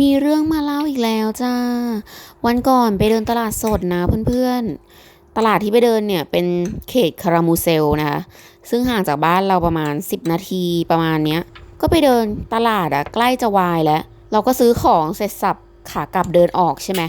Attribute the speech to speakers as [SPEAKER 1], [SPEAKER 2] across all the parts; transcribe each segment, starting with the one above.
[SPEAKER 1] มีเรื่องมาเล่าอีกแล้วจ้า วันก่อนไปเดินตลาดสดนะเพื่อนๆ ตลาดที่ไปเดินเนี่ยเป็นเขตคารามูเซลนะคะ ซึ่งห่างจากบ้านเราประมาณ 10 นาทีประมาณเนี้ย ก็ไปเดินตลาดอะใกล้จะวายแล้ว เราก็ซื้อของเสร็จสับขากลับเดินออกใช่ไหม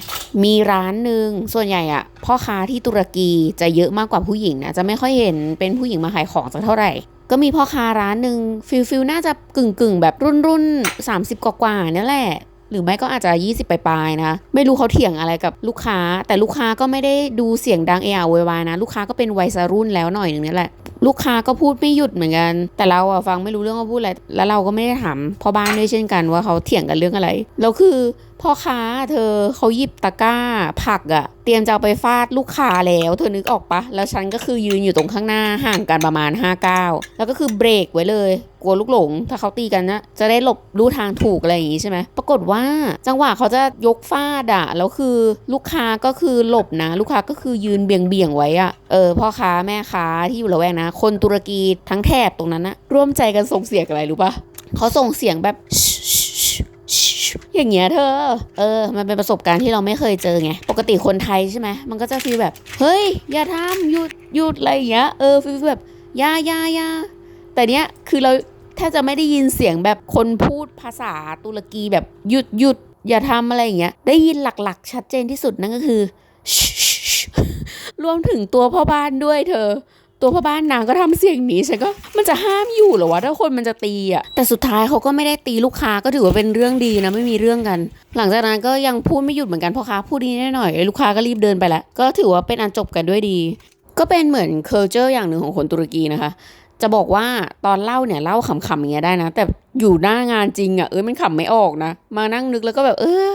[SPEAKER 1] มีร้านหนึ่งส่วนใหญ่อะพ่อค้าที่ตุรกีจะเยอะมากกว่าผู้หญิงนะ จะไม่ค่อยเห็นเป็นผู้หญิงมาขายของสักเท่าไหร่ ก็มีพ่อค้าร้านหนึ่งฟิลฟิลน่าจะกึ่งกึ่งแบบรุ่นรุ่นสามสิบกว่าๆนี่แหละ หรือไม่ก็อาจจะ 20ปลายๆนะไม่รู้เขาเถียงอะไรกับลูกค้า แต่ลูกค้าก็ไม่ได้ดูเสียงดังเอะอะโวยวายนะ ลูกค้าก็เป็นวัยรุ่นแล้วหน่อยหนึ่งนี่แหละลูกค้าก็พูดไม่หยุดเหมือนกัน แต่เราอะฟังไม่รู้เรื่องว่าพูดอะไร แล้วเราก็ไม่ได้ถามพ่อบ้านด้วยเช่นกันว่าเขาเถียงกันเรื่องอะไร แล้วคือพ่อค้าเธอเขาหยิบตะกร้าผักอะเตรียมจะเอาไปฟาดลูกค้าแล้ว เธอนึกออกปะแล้วฉันก็คือยืนอยู่ตรงข้างหน้าห่างกันประมาณ5ก้าวแล้วก็คือเบรกไว้เลย กลัวลูกหลง ถ้าเขาตีกันนะ จะได้หลบลู่ทางถูกอะไรอย่างงี้ใช่ไหมปรากฏว่าจังหวะเขาจะยกฟาดอะแล้วคือลูกค้าก็คือหลบนะ ลูกค้าก็คือยืนเบี่ยงเบี่ยงๆไว้อะเออพ่อค้าแม่ค้าที่อยู่ละแวกนะ คนตุรกีทั้งแถบตรงนั้นนะร่วมใจกันส่งเสียงอะไรรู้ปะเขาส่งเสียงแบบอย่างเงี้ยเธอ เออ มันเป็นประสบการณ์ที่เราไม่เคยเจอไง ปกติคนไทยใช่ไหม มันก็จะฟีลแบบ เฮ้ย อย่าทำหยุดหยุดอะไรอย่างเงี้ย เออฟีลแบบยายายาแต่เนี้ยคือเรา แทบจะไม่ได้ยินเสียงแบบคนพูดภาษาตุรกีแบบหยุดหยุดอย่าทำอะไรอย่างเงี้ย ได้ยินหลักๆ ชัดเจนที่สุดนั่นก็คือรวมถึงตัวพ่อบ้านด้วยเธอ ตัวพ่อบ้านนางก็ทำเสียงนี้ฉันก็มันจะห้ามอยู่หรอวะถ้าคนมันจะตีอะแต่สุดท้ายเขาก็ไม่ได้ตีลูกค้าก็ถือว่าเป็นเรื่องดีนะไม่มีเรื่องกัน หลังจากนั้นก็ยังพูดไม่หยุดเหมือนกันพ่อค้าพูดดีนิดหน่อยลูกค้าก็รีบเดินไปแล้วก็ถือว่าเป็นอันจบกันด้วยดี ก็เป็นเหมือน culture อย่างหนึ่งของคนตุรกีนะคะ จะบอกว่าตอนเล่าเนี่ยเล่าขำๆอย่างเงี้ยได้นะ แต่อยู่หน้างานจริงอะเอ้ยมันขำไม่ออกนะ มานั่งนึกแล้วก็แบบเออ